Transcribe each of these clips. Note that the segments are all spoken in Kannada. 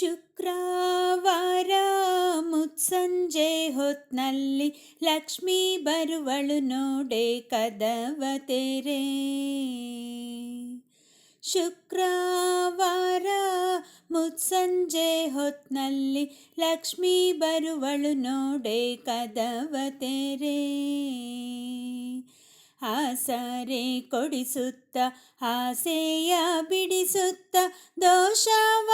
ಶುಕ್ರವಾರ ಮುತ್ಸಂಜೆ ಹೊತ್ನಲ್ಲಿ ಲಕ್ಷ್ಮೀ ಬರುವಳು ನೋಡೆ ಕದವ ತೆರೆ. ಶುಕ್ರವಾರ ಮುತ್ಸಂಜೆ ಹೊತ್ನಲ್ಲಿ ಲಕ್ಷ್ಮೀ ಬರುವಳು ನೋಡೆ ಕದವ ತೆರೆ. ಆಸರೆ ಕೊಡಿಸುತ್ತ, ಆಸೆಯ ಬಿಡಿಸುತ್ತ ದೋಷವ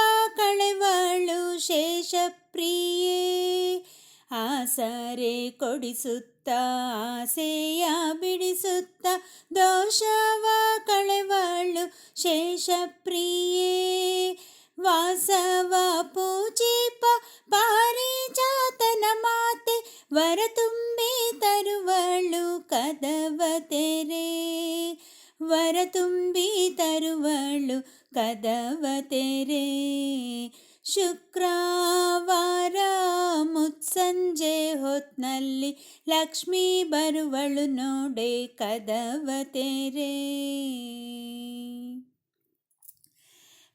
ಶೇಷಪ್ರಿಯೇ ಆಸರೆ ಕೊಡಿಸುತ್ತ, ಆಸೆಯ ಬಿಡಿಸುತ್ತ, ದೋಷವ ಕಳೆವಳು ಶೇಷಪ್ರಿಯೇ. ವಾಸವ ಪೂಜಿಪ ಪಾರಿಜಾತನ ಮಾತೆ ವರ ತುಂಬಿ ತರುವಳು ಕದವ ತೆರೆ. ವರ ತುಂಬಿ ತರುವಳು ಕದವ ತೆರೆ. ಶುಕ್ರವಾರ ಮುತ್ಸಂಜೆ ಹೊತ್ನಲ್ಲಿ ಲಕ್ಷ್ಮೀ ಬರುವಳು ನೋಡೆ ಕದವ ತೆರೆ.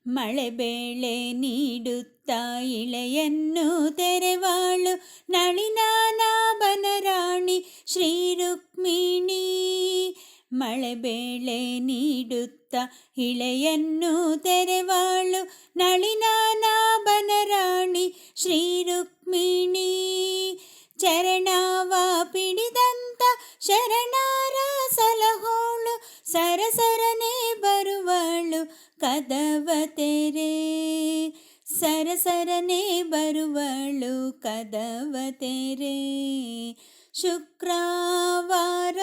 ಮಳೆ ಬೇಳೆ ನೀಡುತ್ತಾ ಇಳೆಯನ್ನು ತೆರೆವಾಳು ನಳಿನಾನಾಭನ ಮಳೆ ಬೇಳೆ ನೀಡುತ್ತ ಇಳೆಯನ್ನು ತೆರೆವಾಳು ನಳಿನಾನಾಭನ ರಾಣಿ ಶ್ರೀ ರುಕ್ಮಿಣಿ ಚರಣಾವ ಪಿಡಿದಂತ ಶರಣಾರ ಸಲಹೋಳು ಸರಸರನೆ ಬರುವಳು ಕದವ ತೆರೆ. ಸರಸರನೆ ಬರುವಳು ಕದವ ತೆರೆ. ಶುಕ್ರವಾರ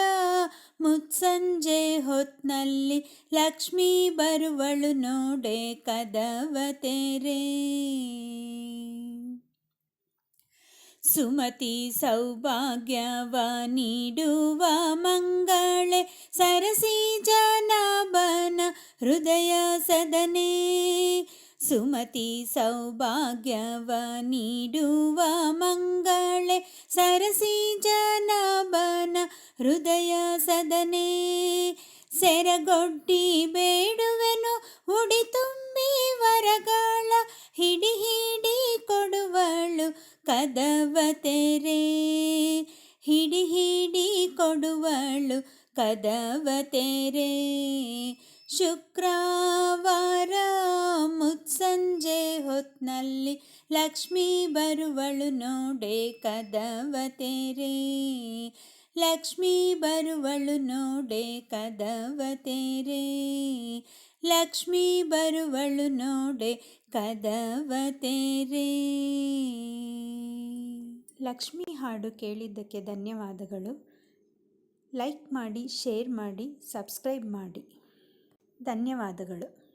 ಮುತ್ಸಂಜೆ ಹೊತ್ನಲ್ಲಿ ಲಕ್ಷ್ಮೀ ಬರುವಳು ನೋಡೆ ಕದವ ತೆರೆ. ಸುಮತಿ ಸೌಭಾಗ್ಯವ ನೀಡುವ ಮಂಗಳೇ, ಸರಸಿ ಜನಾಭನ ಹೃದಯ ಸದನೆ. ಸುಮತಿ ಸೌಭಾಗ್ಯವ ನೀಡುವ ಮಂಗಳೇ, ಸರಸಿ ಜನಾಭನ ಹೃದಯ ಸದನೆ ಸೆರಗೊಡ್ಡಿ ಬೇಡುವೆನು, ಉಡಿ ತುಂಬಿ ವರಗಳ ಹಿಡಿ ಹಿಡಿ ಕೊಡುವಳು ಕದವ ತೆರೆ. ಹಿಡಿ ಹಿಡಿ ಕೊಡುವಳು ಕದವ ತೆರೆ. ಶುಕ್ರವಾರ ಮುತ್ಸಂಜೆ ಹೊತ್ನಲ್ಲಿ ಲಕ್ಷ್ಮೀ ಬರುವಳು ನೋಡೆ ಕದವ ತೆರೆ. ಲಕ್ಷ್ಮೀ ಬರುವಳು ನೋಡೆ ಕದವ ತೆರೆ. ಲಕ್ಷ್ಮೀ ಬರುವಳು ನೋಡೆ ಕದವ ತೆರೆ. ಲಕ್ಷ್ಮಿ ಹಾಡು ಕೇಳಿದ್ದಕ್ಕೆ ಧನ್ಯವಾದಗಳು. ಲೈಕ್ ಮಾಡಿ, ಶೇರ್ ಮಾಡಿ, ಸಬ್ಸ್ಕ್ರೈಬ್ ಮಾಡಿ. ಧನ್ಯವಾದಗಳು.